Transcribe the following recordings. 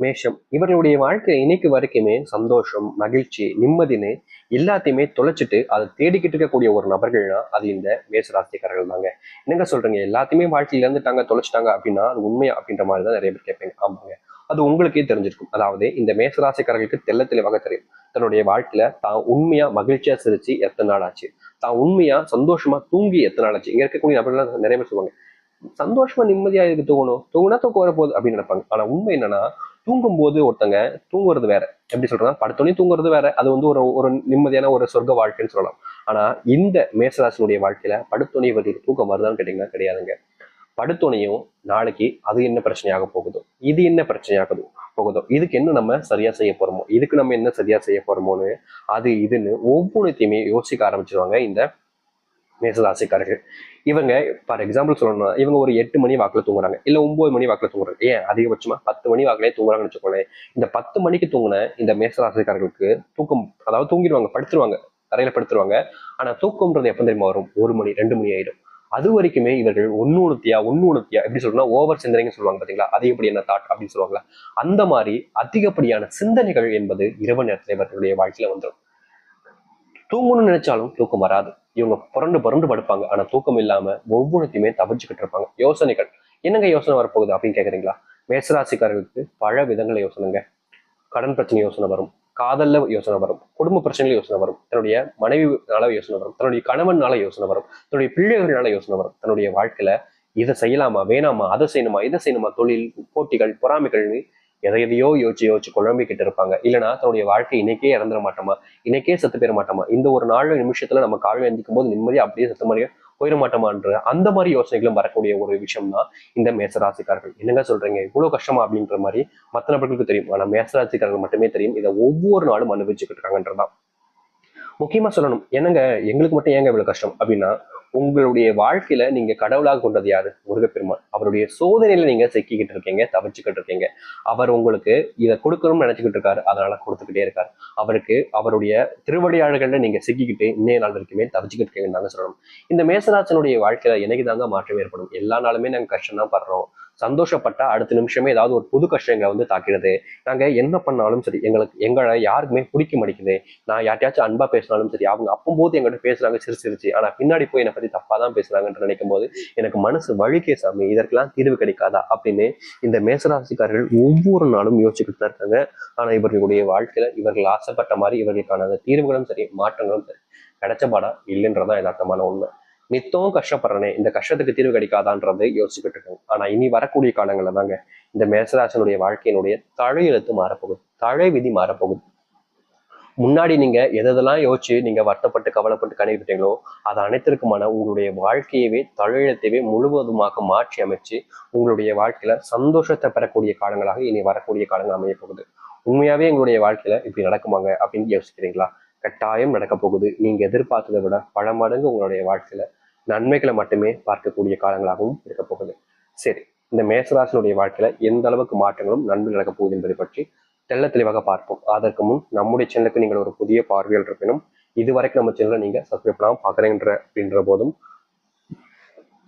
மேஷம். இவர்களுடைய வாழ்க்கை இன்னைக்கு வரைக்குமே சந்தோஷம் மகிழ்ச்சி நிம்மதின்னு எல்லாத்தையுமே தொலைச்சிட்டு அதை தேடிக்கிட்டு இருக்கக்கூடிய ஒரு நபர்கள்னா அது இந்த மேசராசிக்காரர்கள் தாங்க. என்னங்க சொல்றீங்க? எல்லாத்தையுமே வாழ்க்கையில இருந்துட்டாங்க தொலைச்சிட்டாங்க அப்படின்னா அது உண்மையா அப்படின்ற மாதிரி தான் நிறைய பேர் கேட்பீங்க. ஆமாங்க. அது உங்களுக்கே தெரிஞ்சிருக்கும். அதாவது இந்த மேசராசிக்காரர்களுக்கு தெல்ல தெளிவாக தெரியும். தன்னுடைய வாழ்க்கையில தான் உண்மையா மகிழ்ச்சியா சிரிச்சு எத்தனை நாள் ஆச்சு? தான் உண்மையா சந்தோஷமா தூங்கி எத்தனை நாள் ஆச்சு? இங்க இருக்கக்கூடிய நபர்கள் நிறைய பேர் சொல்லுவாங்க சந்தோஷமா நிம்மதியா இருக்கு தூங்கணும்? தூங்கினா தூக்கம் வரப்போகுது அப்படின்னு நினைப்பாங்க. ஆனா உண்மை என்னன்னா தூங்கும்போது ஒருத்தங்க தூங்குறது வேற. எப்படி சொல்றேன்னா படுத்தோடனே தூங்குறது வேற. அது வந்து ஒரு ஒரு நிம்மதியான ஒரு சொர்க்க வாழ்க்கைன்னு சொல்லலாம். ஆனா இந்த மேசராசினுடைய வாழ்க்கையில படுத்தோனே இவர்களுக்கு தூக்கம் வருதான்னு கேட்டீங்கன்னா கிடையாதுங்க. படுத்தோனையும் நாளைக்கு அது என்ன பிரச்சனையாக போகுதோ இது என்ன பிரச்சனையாகுதோ போகுதோ இதுக்கு என்ன நம்ம சரியா செய்ய போறோமோ இதுக்கு நம்ம என்ன சரியா செய்ய போறோமோன்னு அது இதுன்னு ஒவ்வொன்றுத்தையுமே யோசிக்க ஆரம்பிச்சிருவாங்க இந்த மேசராசிக்காரர்கள் இவங்க ஃபார் எக்ஸாம்பிள் சொல்லணும்னா இவங்க ஒரு எட்டு மணி வாக்கில் தூங்குறாங்க. இல்லை ஒம்பது மணி வாக்கில் தூங்குறாங்க. ஏன்? அதிகபட்சமாக பத்து மணி வாக்கிலே தூங்குறாங்கன்னு வச்சுக்கோங்களேன். இந்த பத்து மணிக்கு தூங்கின இந்த மேசராசிக்காரர்களுக்கு தூக்கம் அதாவது தூங்கிடுவாங்க படுத்துருவாங்க தரையில் படுத்துருவாங்க. ஆனால் தூக்கம்ன்றது எப்போ தெரியுமா வரும்? ஒரு மணி ரெண்டு மணி ஆயிடும். அது வரைக்குமே இவர்கள் ஒன்னு உணர்த்தியா ஒன்னு உணர்த்தியா எப்படி சொல்லணும்னா ஓவர் சிந்தனைன்னு சொல்லுவாங்க பார்த்தீங்களா அதிகப்படி என்ன தாட் அப்படின்னு சொல்லுவாங்களா? அந்த மாதிரி அதிகப்படியான சிந்தனைகள் என்பது இரவு நேரத்தில் இவர்களுடைய வாழ்க்கையில வந்துடும் தூங்கணும்னு நினைச்சாலும் தூக்கம் வராது. இவங்க புரண்டு புரண்டு படுப்பாங்க. ஆனா தூக்கம் இல்லாம ஒவ்வொருத்தையுமே தவிச்சுக்கிட்டு இருப்பாங்க யோசனைகள். என்னங்க யோசனை வரப்போகுது அப்படின்னு கேக்குறீங்களா? மேசராசிக்காரர்களுக்கு பல விதங்கள யோசனைங்க. கடன் பிரச்சனை யோசனை வரும். காதல்ல யோசனை வரும். குடும்ப பிரச்சனைகள் யோசனை வரும். தன்னுடைய மனைவினால யோசனை வரும். தன்னுடைய கணவனால யோசனை வரும். தன்னுடைய பிள்ளைகள்னால யோசனை வரும். தன்னுடைய வாழ்க்கையில இதை செய்யலாமா? வேணாமா? அதை செய்யணுமா? இதை செய்யணுமா? தொழில் போட்டிகள் பொறாமைகள்னு எதை எதையோ யோசிச்சு யோசிச்சு குழம்பிக்கிட்டு இருப்பாங்க. இல்லைனா தன்னுடைய வாழ்க்கை இன்னைக்கே இறந்துட மாட்டோமா? இன்னைக்கே செத்து போயிட மாட்டோமா? இந்த ஒரு நாலு நிமிஷத்துல நம்ம காலையில் எழுந்திக்கும் போது நிம்மதியாக அப்படியே செத்து மாதிரியே போயிட மாட்டோமான்ற அந்த மாதிரி யோசனைகளும் வரக்கூடிய ஒரு விஷயம் தான் இந்த மேசராசிக்காரர்கள். என்னங்க சொல்றீங்க? இவ்வளவு கஷ்டமா அப்படின்ற மாதிரி மற்ற நபர்களுக்கு தெரியும். ஆனா மேசராசிக்காரர்கள் மட்டுமே தெரியும். இதை ஒவ்வொரு நாளும் அனுபவிச்சுக்கிட்டு இருக்காங்கன்றதான் முக்கியமா சொல்லணும். என்னங்க? எங்களுக்கு மட்டும் ஏங்க இவ்வளவு கஷ்டம்? அப்படின்னா உங்களுடைய வாழ்க்கையில நீங்க கடவுளாக கொண்டது யாரு? முருகப்பெருமான். அவருடைய சோதனையில நீங்க சிக்கிக்கிட்டு இருக்கீங்க தவிச்சுக்கிட்டு இருக்கீங்க. அவர் உங்களுக்கு இதை கொடுக்கணும்னு நினைச்சுக்கிட்டு இருக்காரு அதனால கொடுத்துக்கிட்டே இருக்காரு. அவருக்கு அவருடைய திருவடியாளர்கள்ல நீங்க சிக்கிக்கிட்டு இன்னைய நாள் வரைக்குமே தவிச்சுக்கிட்டு இருக்கீங்கன்னு தாங்க சொல்லணும். இந்த மேசராசனுடைய வாழ்க்கையில என்னைக்கு தாங்க மாற்றம் ஏற்படும்? எல்லா நாளுமே நாங்க கஷ்டம் தான் படுறோம். சந்தோஷப்பட்டா அடுத்த நிமிஷமே ஏதாவது ஒரு புது கஷ்டம் எங்களை வந்து தாக்கிடுது. நாங்கள் என்ன பண்ணாலும் சரி எங்களுக்கு எங்களை யாருக்குமே பிடிக்க மாட்டேங்குது. நான் யார்ட்டையாச்சும் அன்பா பேசினாலும் சரி அவங்க அப்பம்போது எங்கிட்ட பேசுறாங்க சிறு சிரிச்சு. ஆனால் பின்னாடி போய் என்னை பற்றி தப்பாக தான் பேசுறாங்கன்னு நினைக்கும் போது எனக்கு மனசு வழிக்கே சாமி இதற்கெல்லாம் தீர்வு கிடைக்காதா அப்படின்னு இந்த மேசராசிக்காரர்கள் ஒவ்வொரு நாளும் யோசிச்சுக்கிட்டு தான் இருக்காங்க. ஆனால் இவர்களுடைய வாழ்க்கையில இவர்கள் ஆசைப்பட்ட மாதிரி இவர்களுக்கான அந்த தீர்வுகளும் சரி மாற்றங்களும் சரி கிடைச்ச பாடா இல்லைன்றதான் யதார்த்தமான உண்மை. நித்தம் கஷ்டப்படுறனே இந்த கஷ்டத்துக்கு தீர்வு கிடைக்காதான்றது யோசிச்சுக்கிட்டு இருக்காங்க ஆனா இனி வரக்கூடிய காலங்களில் தாங்க இந்த மேசராசனுடைய வாழ்க்கையினுடைய தலையெழுத்து மாறப்போகுது. தழை விதி மாறப்போகுது. முன்னாடி நீங்க எதெல்லாம் யோசிச்சு நீங்க வருத்தப்பட்டு கவலைப்பட்டு கணிக்கிட்டீங்களோ அது அனைத்திற்குமான உங்களுடைய வாழ்க்கையவே தலையெழுத்தையவே முழுவதுமாக மாற்றி அமைச்சு உங்களுடைய வாழ்க்கையில சந்தோஷத்தை பெறக்கூடிய காலங்களாக இனி வரக்கூடிய காலங்கள் அமைய போகுது. உண்மையாவே எங்களுடைய வாழ்க்கையில இப்படி நடக்குமாங்க அப்படின்னு யோசிக்கிறீங்களா? கட்டாயம் நடக்க போகுது. நீங்க எதிர்பார்த்ததை விட பல மடங்கு உங்களுடைய வாழ்க்கையில நன்மைகளை மட்டுமே பார்க்கக்கூடிய காலங்களாகவும் இருக்க போகுது. சரி இந்த மேசராசனுடைய வாழ்க்கையில எந்த அளவுக்கு மாற்றங்களும் நன்மை நடக்க போகுது என்பதை பற்றி தெள்ள தெளிவாக பார்ப்போம். அதற்கு முன் நம்முடைய சேனலுக்கு நீங்கள் ஒரு புதிய பார்வையில் இருப்பினும் இதுவரைக்கும் நம்ம சேனலை நீங்க சப்ஸ்கிரைப் பண்ணாம பாக்குறேன்ற அப்படின்ற போதும்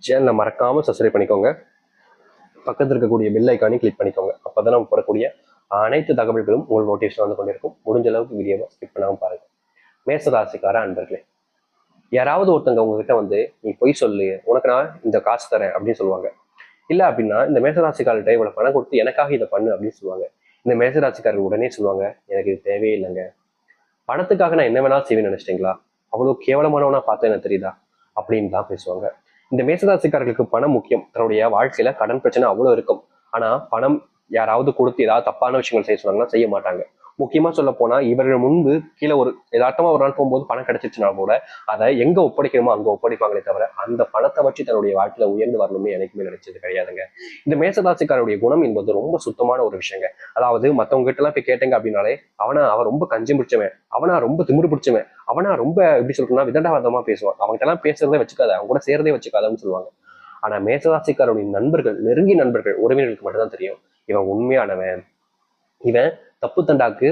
சேனலை மறக்காம சப்ஸ்கிரைப் பண்ணிக்கோங்க. பக்கத்தில் இருக்கக்கூடிய பெல் ஐக்கானையும் கிளிக் பண்ணிக்கோங்க. அப்பதான் நம்ம போடக்கூடிய அனைத்து தகவல்களும் உங்கள் நோட்டிஃபிகேஷன் வந்து கொண்டிருக்கும். முடிஞ்ச அளவுக்கு வீடியோவை ஸ்கிப் பண்ணாமல் பாருங்க. மேசராசிக்கார அன்பர்களே யாராவது ஒருத்தங்க உங்ககிட்ட வந்து நீ பொய் சொல்லு உனக்கு நான் இந்த காசு தரேன் அப்படின்னு சொல்லுவாங்க. இல்ல அப்படின்னா இந்த மேசராசிக்காரர்கிட்ட இவ்வளோ பணம் கொடுத்து எனக்காக இதை பண்ணு அப்படின்னு சொல்லுவாங்க. இந்த மேசராசிக்காரர் உடனே சொல்லுவாங்க எனக்கு இது தேவையே இல்லைங்க. பணத்துக்காக நான் என்ன வேணாலும் செய்வேன்னு நினைச்சிட்டீங்களா? அவ்வளவு கேவலமானவனா பார்த்தா எனக்கு தெரியுதா? அப்படின்னு தான் பேசுவாங்க. இந்த மேசராசிக்காரர்களுக்கு பணம் முக்கியம். தன்னுடைய வாழ்க்கையில கடன் பிரச்சனை அவ்வளவு இருக்கும். ஆனா பணம் யாராவது கொடுத்து ஏதாவது தப்பான விஷயங்கள் செய்ய சொன்னாங்கன்னா செய்ய மாட்டாங்க. முக்கியமா சொல்ல போனா இவர்கள் முன்பு கீழே ஒரு எதார்த்தமா ஒரு நாள் போகும்போது பணம் கிடைச்சிச்சுனா கூட அதை எங்க ஒப்படைக்கணுமோ அங்க ஒப்படைப்பாங்களே தவிர அந்த பணத்தை வச்சு தன்னுடைய வாழ்க்கையில உயர்ந்து வரணும்னு எனக்குமே நினைச்சது கிடையாதுங்க. இந்த மேசராசிக்காரருடைய குணம் என்பது ரொம்ப சுத்தமான ஒரு விஷயங்க. அதாவது மத்தவங்க கிட்ட எல்லாம் போய் கேட்டங்க அப்படின்னாலே அவனா அவன் ரொம்ப கஞ்சி பிடிச்சவன் அவனா ரொம்ப திமிரு பிடிச்சவன் அவனா ரொம்ப எப்படி சொல்றேன்னா விதண்டாவாதமா பேசுவான். அவங்ககிட்ட எல்லாம் பேசுறதே வச்சுக்காத அவங்க கூட சேர்றதே வச்சுக்காதன்னு சொல்லுவாங்க. ஆனா மேசராசிக்காரருடைய நண்பர்கள் நெருங்கிய நண்பர்கள் உறவினர்களுக்கு மட்டும்தான் தெரியும். இவன் உண்மையானவன் இவன் தப்பு தண்டாக்கு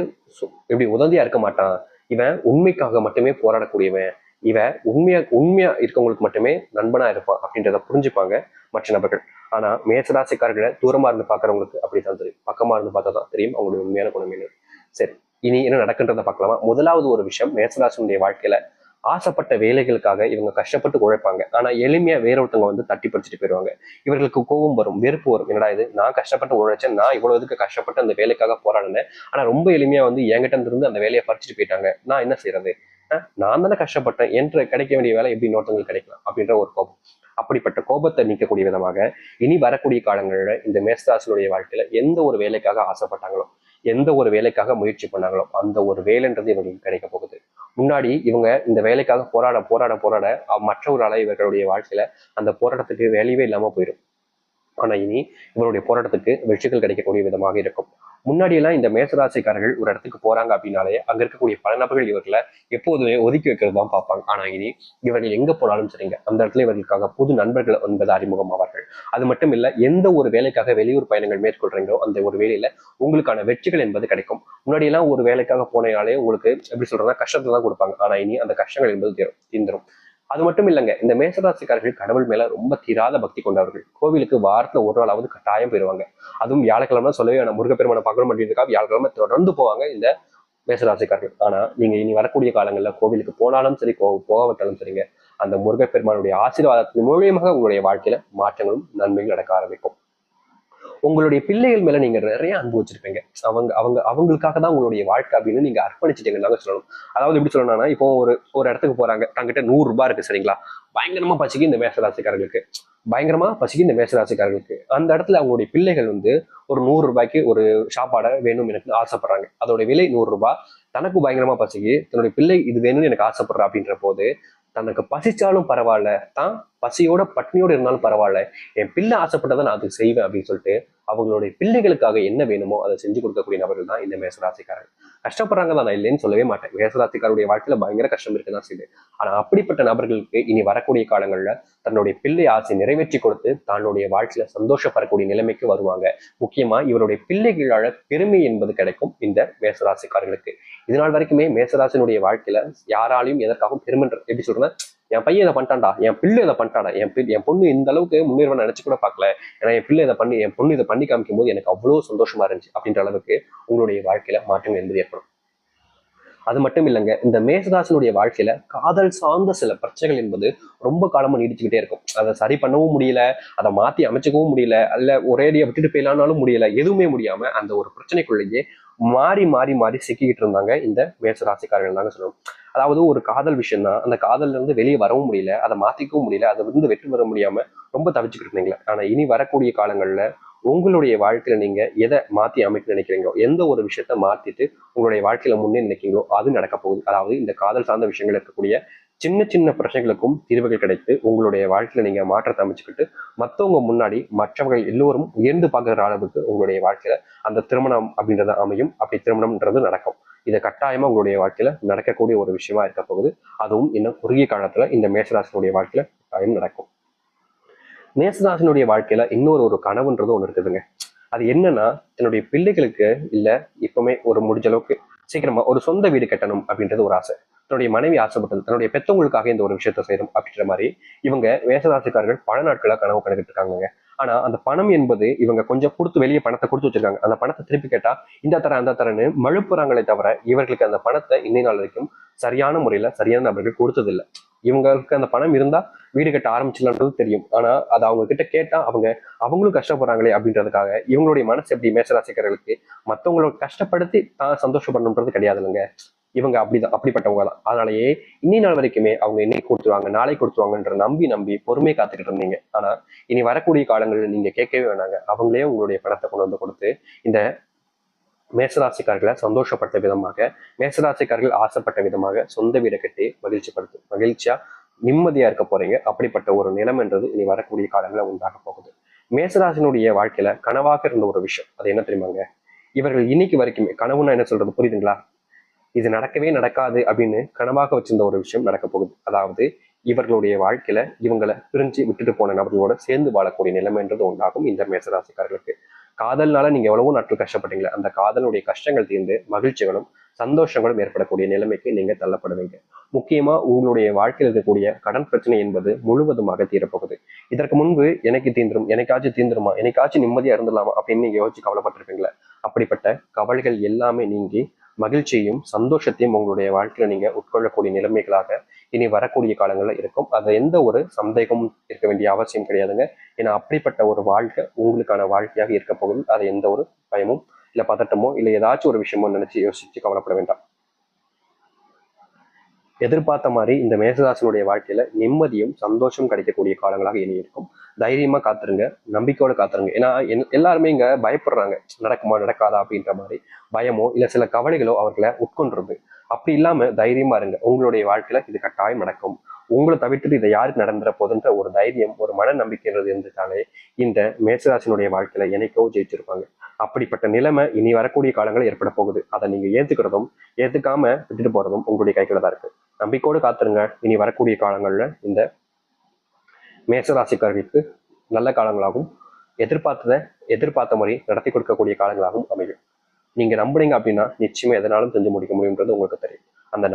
எப்படி இப்படி இருக்க மாட்டான். இவன் உண்மைக்காக மட்டுமே போராடக்கூடியவன். இவன் உண்மையா உண்மையா இருக்கவங்களுக்கு மட்டுமே நண்பனா இருப்பான் அப்படின்றத புரிஞ்சுப்பாங்க மற்ற நபர்கள். ஆனா மேசராசிக்காரர்களை தூரமா இருந்து பாக்குறவங்களுக்கு அப்படித்தான் தெரியும். பக்கமா இருந்து பார்த்தா தான் தெரியும் அவங்களுடைய உண்மையான குணம் சரி இனி என்ன நடக்குன்றதை பார்க்கலாமா? முதலாவது ஒரு விஷயம் மேசராசினுடைய வாழ்க்கையில ஆசைப்பட்ட வேலைகளுக்காக இவங்க கஷ்டப்பட்டு உழைப்பாங்க. ஆனா எளிமையா வேற ஒருத்தவங்க வந்து தட்டி பறிச்சுட்டு போயிடுவாங்க இவர்களுக்கு கோபம் வரும் வெறுப்பு வரும். என்னடா இது? நான் கஷ்டப்பட்டு உழைச்சேன் நான் இவ்வளோ இதுக்கு கஷ்டப்பட்டு அந்த வேலைக்காக போராடினேன்? ஆனா ரொம்ப எளிமையா வந்து என்கிட்ட இருந்து அந்த வேலையை பறிச்சுட்டு போயிட்டாங்க. நான் என்ன செய்யறது நான் தானே கஷ்டப்பட்டேன். என்று கிடைக்க வேண்டிய வேலை எப்படி இன்னொருத்தவங்களுக்கு கிடைக்கலாம்? அப்படின்ற ஒரு கோபம். அப்படிப்பட்ட கோபத்தை நீக்கக்கூடிய விதமாக இனி வரக்கூடிய காலங்களில் இந்த மேஸ்தாசனுடைய வாழ்க்கையில எந்த ஒரு வேலைக்காக ஆசைப்பட்டாங்களோ எந்த ஒரு வேலைக்காக முயற்சி பண்ணாங்களோ அந்த ஒரு வேலைன்றது இவங்களுக்கு கிடைக்க போகுது. முன்னாடி இவங்க இந்த வேலைக்காக போராட போராட போராட அஹ் இவர்களுடைய வாழ்க்கையில அந்த போராட்டத்துக்கு வேலையே இல்லாம போயிடும். ஆனா இனி இவருடைய போராட்டத்துக்கு வெற்றிகள் கிடைக்கக்கூடிய விதமாக இருக்கும். முன்னாடி எல்லாம் இந்த மேசராசிக்காரர்கள் ஒரு இடத்துக்கு போறாங்க அப்படின்னாலே அங்க இருக்கக்கூடிய பல நபர்கள் இவர்களை எப்போதுமே ஒதுக்கி வைக்கிறது தான் பார்ப்பாங்க. ஆனா இனி இவர்கள் எங்க போனாலும் சரிங்க. அந்த இடத்துல இவர்களுக்காக புது நண்பர்கள் என்பது அறிமுகமாவார்கள் அது மட்டும் இல்ல எந்த ஒரு வேலைக்காக வெளியூர் பயணங்கள் மேற்கொள்றீங்களோ அந்த ஒரு வேலையில உங்களுக்கான வெற்றிகள் என்பது கிடைக்கும். முன்னாடி எல்லாம் ஒரு வேலைக்காக போனாலே உங்களுக்கு எப்படி சொல்றதுன்னா கஷ்டத்தை தான் கொடுப்பாங்க. ஆனா இனி அந்த கஷ்டங்கள் என்பது தீரும் தீந்துரும் அது மட்டும் இல்லைங்க. இந்த மேசராசிக்காரர்கள் கடவுள் மேல ரொம்ப தீராத பக்தி கொண்டவர்கள். கோவிலுக்கு வாரத்துல ஒரு நாளாவது கட்டாயம் போயிருவாங்க. அதுவும் வியாழக்கிழமை சொல்லவே வேணாம். முருகப்பெருமானை பார்க்கணும் அப்படின்றதுக்காக வியாழக்கிழமை தொடர்ந்து போவாங்க இந்த மேசராசிக்காரர்கள். ஆனா நீங்க இனி வரக்கூடிய காலங்கள்ல கோவிலுக்கு போனாலும் சரி கோ போகவிட்டாலும் சரிங்க. அந்த முருகப்பெருமானுடைய ஆசீர்வாதத்தின் மூலியமாக உங்களுடைய வாழ்க்கையில மாற்றங்களும் நன்மைகள் நடக்க ஆரம்பிக்கும். உங்களுடைய பிள்ளைகள் மேல நீங்க நிறைய அன்பு வச்சிருப்பீங்க. அவங்க அவங்க அவங்களுக்காக தான் உங்களுடைய வாழ்க்கை அப்படின்னு நீங்க அர்ப்பணிச்சிட்டீங்கன்னு சொல்லணும். அதாவது எப்படி சொல்லணும்னா இப்போ ஒரு ஒரு இடத்துக்கு போறாங்க. தங்கிட்ட நூறு ரூபாய் இருக்கு சரிங்களா? பயங்கரமா பசிக்கு இந்த மேசராசிக்காரர்களுக்கு. பயங்கரமா பசிக்கு இந்த மேசராசிக்காரர்களுக்கு. அந்த இடத்துல அவங்களுடைய பிள்ளைகள் வந்து ஒரு நூறு ரூபாய்க்கு ஒரு சாப்பாடை வேணும் எனக்கு ஆசைப்படுறாங்க. அதோட விலை நூறு ரூபாய். தனக்கு பயங்கரமா பசிக்கு. தன்னுடைய பிள்ளை இது வேணும்னு எனக்கு ஆசைப்படுறா அப்படின்ற போது தனக்கு பசிச்சாலும் பரவாயில்ல. தான் பசியோட பட்னியோட இருந்தாலும் பரவாயில்ல. என் பிள்ளை ஆசைப்பட்டதை நான் அதுக்கு செய்வேன் அப்படின்னு சொல்லிட்டு அவங்களுடைய பிள்ளைகளுக்காக என்ன வேணுமோ அதை செஞ்சு கொடுக்கக்கூடிய நபர்கள் தான் இந்த மேசராசிக்காரர்கள். கஷ்டப்படுறாங்க தான் நான் இல்லைன்னு சொல்லவே மாட்டேன். மேசராசிக்காருடைய வாழ்க்கையில பயங்கர கஷ்டம் இருக்கு தான் செய்யுது. ஆனா அப்படிப்பட்ட நபர்களுக்கு இனி வரக்கூடிய காலங்கள்ல தன்னுடைய பிள்ளை ஆசை நிறைவேற்றி கொடுத்து தன்னுடைய வாழ்க்கையில சந்தோஷப்படக்கூடிய நிலைமைக்கு வருவாங்க. முக்கியமா இவருடைய பிள்ளைகளால பெருமை என்பது கிடைக்கும் இந்த மேசராசிக்காரர்களுக்கு. இதனால் வரைக்குமே மேசராசினுடைய வாழ்க்கையில யாராலையும் எதற்காகவும் பெருமைன்ற எப்படி சொல்றேன்னா என் பையன் இதை பண்ணிட்டான்டா என் பிள்ளை இதை பண்ணிட்டாடா என் என் பொண்ணு இந்த அளவுக்கு முன்னேறுவ நினைச்சு கூட பார்க்கல. ஏன்னா என் பிள்ளை இதை பண்ணி என் பொண்ணு இதை பண்ணி காமிக்கும் போது எனக்கு அவ்வளவு சந்தோஷமா இருந்துச்சு. அப்படின்ற அளவுக்கு உங்களுடைய வாழ்க்கையில மாற்றம் என்பது ஏற்படும். அது மட்டும் இல்லைங்க இந்த மேசராசனுடைய வாழ்க்கையில காதல் சார்ந்த சில பிரச்சனைகள் என்பது ரொம்ப காலமா நீடிச்சுக்கிட்டே இருக்கும். அதை சரி பண்ணவும் முடியல அதை மாத்தி அமைச்சிக்கவும் முடியல அல்ல ஒரேடியா விட்டுட்டு போயிடலான்னாலும் முடியல எதுவுமே முடியாம அந்த ஒரு பிரச்சனைக்குள்ளேயே மாறி மாறி மாறி சிக்கிக்கிட்டு இருந்தாங்க இந்த மேசராசிக்காரர்கள் தாங்க சொல்லணும். அதாவது ஒரு காதல் விஷயம் தான் அந்த காதல்ல இருந்து வெளியே வரவும் முடியல அதை மாத்திக்கவும் முடியல அதை வந்து வெற்றி பெற முடியாம ரொம்ப தவிச்சுக்கிட்டு இருந்தீங்களே. ஆனா இனி வரக்கூடிய காலங்கள்ல உங்களுடைய வாழ்க்கையில நீங்க எதை மாத்தி அமைக்க நினைக்கிறீங்களோ எந்த ஒரு விஷயத்த மாத்திட்டு உங்களுடைய வாழ்க்கையில முன்னே நினைக்கிறீங்களோ அது நடக்க போகுது. அதாவது இந்த காதல் சார்ந்த விஷயங்கள் இருக்கக்கூடிய சின்ன சின்ன பிரச்சனைகளுக்கும் தீர்வுகள் கிடைத்து உங்களுடைய வாழ்க்கையில நீங்க மாற்றத்தை அமைச்சுக்கிட்டு மத்தவங்க முன்னாடி மற்றவர்கள் எல்லோரும் உயர்ந்து பார்க்குற அளவுக்கு உங்களுடைய வாழ்க்கையில அந்த திருமணம் அப்படின்றத அமையும். அப்படி திருமணம்ன்றது நடக்கும். இது கட்டாயமா உங்களுடைய வாழ்க்கையில நடக்கக்கூடிய ஒரு விஷயமா இருக்க போகுது. அதுவும் இன்னும் குறுகிய காலத்துல இந்த மேசராசனுடைய வாழ்க்கையில கட்டாயம் நடக்கும். மேசராசனுடைய வாழ்க்கையில இன்னொரு ஒரு கனவுன்றது ஒண்ணு இருக்குதுங்க. அது என்னன்னா தன்னுடைய பிள்ளைகளுக்கு இல்ல இப்பவுமே ஒரு முடிஞ்ச அளவுக்கு சீக்கிரமா ஒரு சொந்த வீடு கட்டணும் அப்படின்றது ஒரு ஆசை. தன்னுடைய மனைவி ஆசைப்பட்டது தன்னுடைய பெத்தவங்களுக்காக இந்த ஒரு விஷயத்த செய்யணும் அப்படின்ற மாதிரி இவங்க மேசராசிக்காரர்கள் பல நாட்களாக கனவு கணக்கிட்டு இருக்காங்க ஆனா அந்த பணம் என்பது இவங்க கொஞ்சம் கொடுத்து வெளியே பணத்தை கொடுத்து வச்சிருக்காங்க. அந்த பணத்தை திருப்பி கேட்டா இந்த தர அந்த தரன்னு மழுப்புறாங்களே தவிர இவர்களுக்கு அந்த பணத்தை இன்னை நாள் வரைக்கும் சரியான முறையில சரியான நபர்கள் கொடுத்ததில்லை. இவங்களுக்கு அந்த பணம் இருந்தா வீடு கட்ட ஆரம்பிச்சிடலான்றது தெரியும். ஆனா அதை அவங்க கிட்ட கேட்டா அவங்க அவங்களும் கஷ்டப்படுறாங்களே அப்படின்றதுக்காக இவங்களுடைய மனசு எப்படி மேசராசிக்காரர்களுக்கு மத்தவங்களோட கஷ்டப்படுத்தி தான் சந்தோஷப்படணுன்றது கிடையாது இல்லைங்க இவங்க அப்படிதான் அப்படிப்பட்டவங்க தான். அதனாலயே இன்னி நாள் வரைக்குமே அவங்க இன்னைக்கு கொடுத்துருவாங்க நாளை கொடுத்துருவாங்கன்ற நம்பி நம்பி பொறுமையை காத்துக்கிட்டு இருந்தீங்க. ஆனா இனி வரக்கூடிய காலங்களில் நீங்க கேட்கவே வேணாங்க. அவங்களே உங்களுடைய பணத்தை கொண்டு வந்து கொடுத்து இந்த மேசராசிக்காரர்களை சந்தோஷப்பட்ட விதமாக மேசராசிக்காரர்கள் ஆசைப்பட்ட விதமாக சொந்த வீடை கட்டி மகிழ்ச்சிப்படுத்து மகிழ்ச்சியா நிம்மதியா இருக்க போறீங்க. அப்படிப்பட்ட ஒரு நிலம்ன்றது இனி வரக்கூடிய காலங்களில் உண்டாக போகுது. மேசராசினுடைய வாழ்க்கையில கனவாக இருந்த ஒரு விஷயம் அது என்ன தெரியுமாங்க? இவர்கள் இன்னைக்கு வரைக்குமே கனவுன்னா என்ன சொல்றது புரியுதுங்களா? இது நடக்கவே நடக்காது அப்படின்னு கனவாக வச்சிருந்த ஒரு விஷயம் நடக்க போகுது. அதாவது இவர்களுடைய வாழ்க்கையில இவங்களை பிரிஞ்சு விட்டுட்டு போன நபர்களோட சேர்ந்து வாழக்கூடிய நிலைமைன்றது உண்டாகும் இந்த மேசராசிக்காரர்களுக்கு. காதல்னால நீங்க எவ்வளவோ நாட்கள் கஷ்டப்பட்டீங்களே அந்த காதலுடைய கஷ்டங்கள் தீர்ந்து மகிழ்ச்சிகளும் சந்தோஷங்களும் ஏற்படக்கூடிய நிலைமைக்கு நீங்க தள்ளப்படுவீங்க. முக்கியமா உங்களுடைய வாழ்க்கையில் இருக்கக்கூடிய கடன் பிரச்சனை என்பது முழுவதுமாக தீரப்போகுது. இதற்கு முன்பு எனக்கு தீந்துரும் எனக்காச்சும் தீந்துருமா எனக்காச்சும் நிம்மதியா இருந்துடலாமா அப்படின்னு நீங்க யோசிச்சு கவலைப்பட்டிருப்பீங்களா அப்படிப்பட்ட கவலைகள் எல்லாமே நீங்கி மகிழ்ச்சியையும் சந்தோஷத்தையும் உங்களுடைய வாழ்க்கையில நீங்க உட்கொள்ளக்கூடிய நிலைமைகளாக இனி வரக்கூடிய காலங்களில் இருக்கும். அது எந்த ஒரு சந்தேகமும் இருக்க வேண்டிய அவசியம் கிடையாதுங்க. ஏன்னா அப்படிப்பட்ட ஒரு வாழ்க்கை உங்களுக்கான வாழ்க்கையாக இருக்க போகுது. அது எந்த ஒரு பயமும் இல்லை பதட்டமோ இல்லை ஏதாச்சும் ஒரு விஷயமோ நினைச்சு யோசிச்சு கவலைப்பட வேண்டாம். எதிர்பார்த்த மாதிரி இந்த மேசதாசனுடைய வாழ்க்கையில நிம்மதியும் சந்தோஷம் கிடைக்கக்கூடிய காலங்களாக இனி இருக்கும். தைரியமா காத்துருங்க நம்பிக்கையோட காத்துருங்க. ஏன்னா எல்லாருமே இங்க பயப்படுறாங்க. நடக்குமா நடக்காதா அப்படின்ற மாதிரி பயமோ இல்ல சில கவலைகளோ அவர்களை உட்கொண்டுருது. அப்படி இல்லாம தைரியமா இருங்க. உங்களுடைய வாழ்க்கையில இது கட்டாயம் நடக்கும். உங்களை தவிர்த்துட்டு இதை யாருக்கு நடந்துற போதுன்ற ஒரு தைரியம் ஒரு மன நம்பிக்கைன்றது இருந்துட்டாலே இந்த மேசராசினுடைய வாழ்க்கையில என்னைக்கோ ஜெயிச்சிருப்பாங்க. அப்படிப்பட்ட நிலைமை இனி வரக்கூடிய காலங்களில் ஏற்பட போகுது. அதை நீங்க ஏத்துக்கிறதும் ஏத்துக்காம விட்டுட்டு போறதும் உங்களுடைய கைகளை தான் இருக்கு. நம்பிக்கோடு காத்திருங்க. இனி வரக்கூடிய காலங்கள்ல இந்த மேசராசிக்காரர்களுக்கு நல்ல காலங்களாகவும் எதிர்பார்த்ததை எதிர்பார்த்த முறை நடத்தி கொடுக்கக்கூடிய காலங்களாகவும் அமையும். நீங்க நம்புனீங்க அப்படின்னா நிச்சயமாக எதனாலும் செஞ்சு முடிக்க முடியுன்றது உங்களுக்கு தெரியும். அந்த